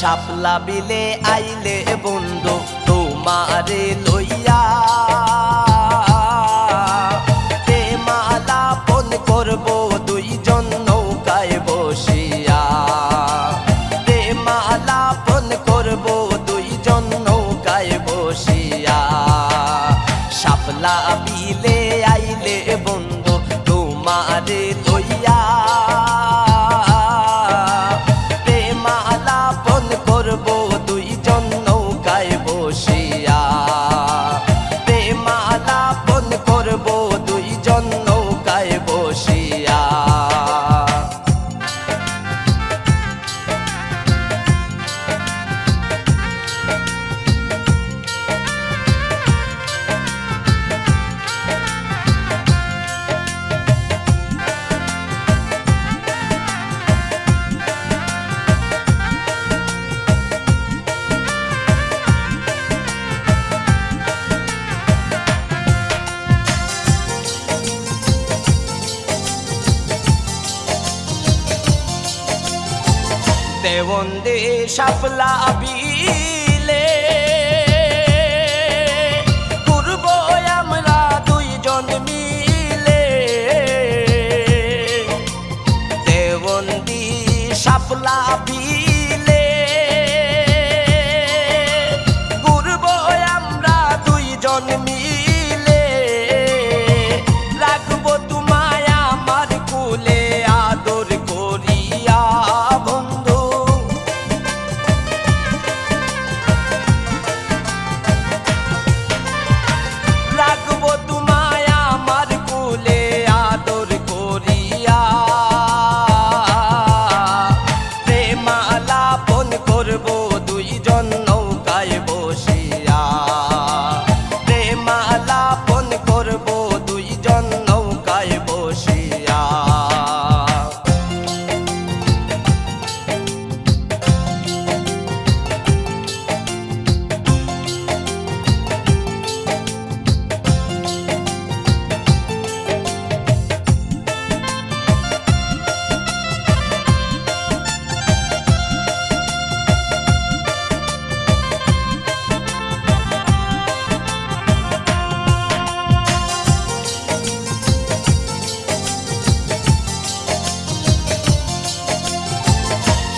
সাপলা বিলে আইলে বন্ধু তোমারে ಒಂದೇ ಸಫಲ বিলে পূর্ব আমরা দুইজন মিলে। দেবন্দি সাপলা বিলে পূর্ব আমরা দুইজন মিলে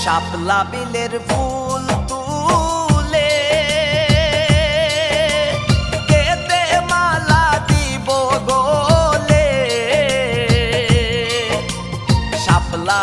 শাপলা বিলের ফুল তুলে কেতে মালা দিব গোলে। শাপলা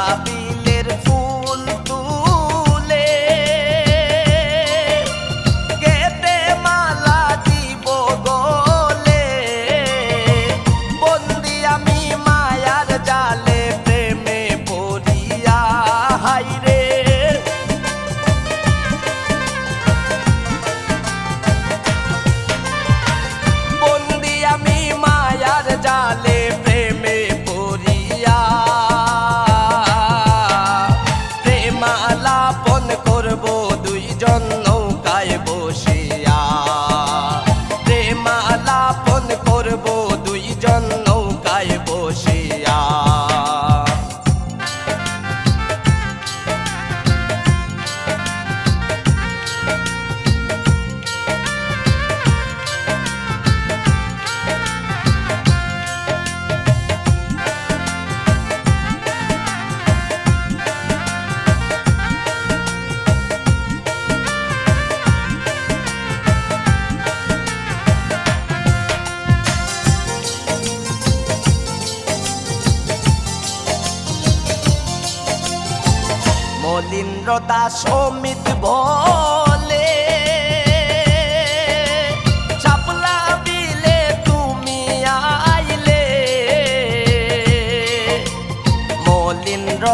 অলীন্দ্র দাস অমিত বলে চাপলা দিলে তুমি আইলে। মলিন্দ্র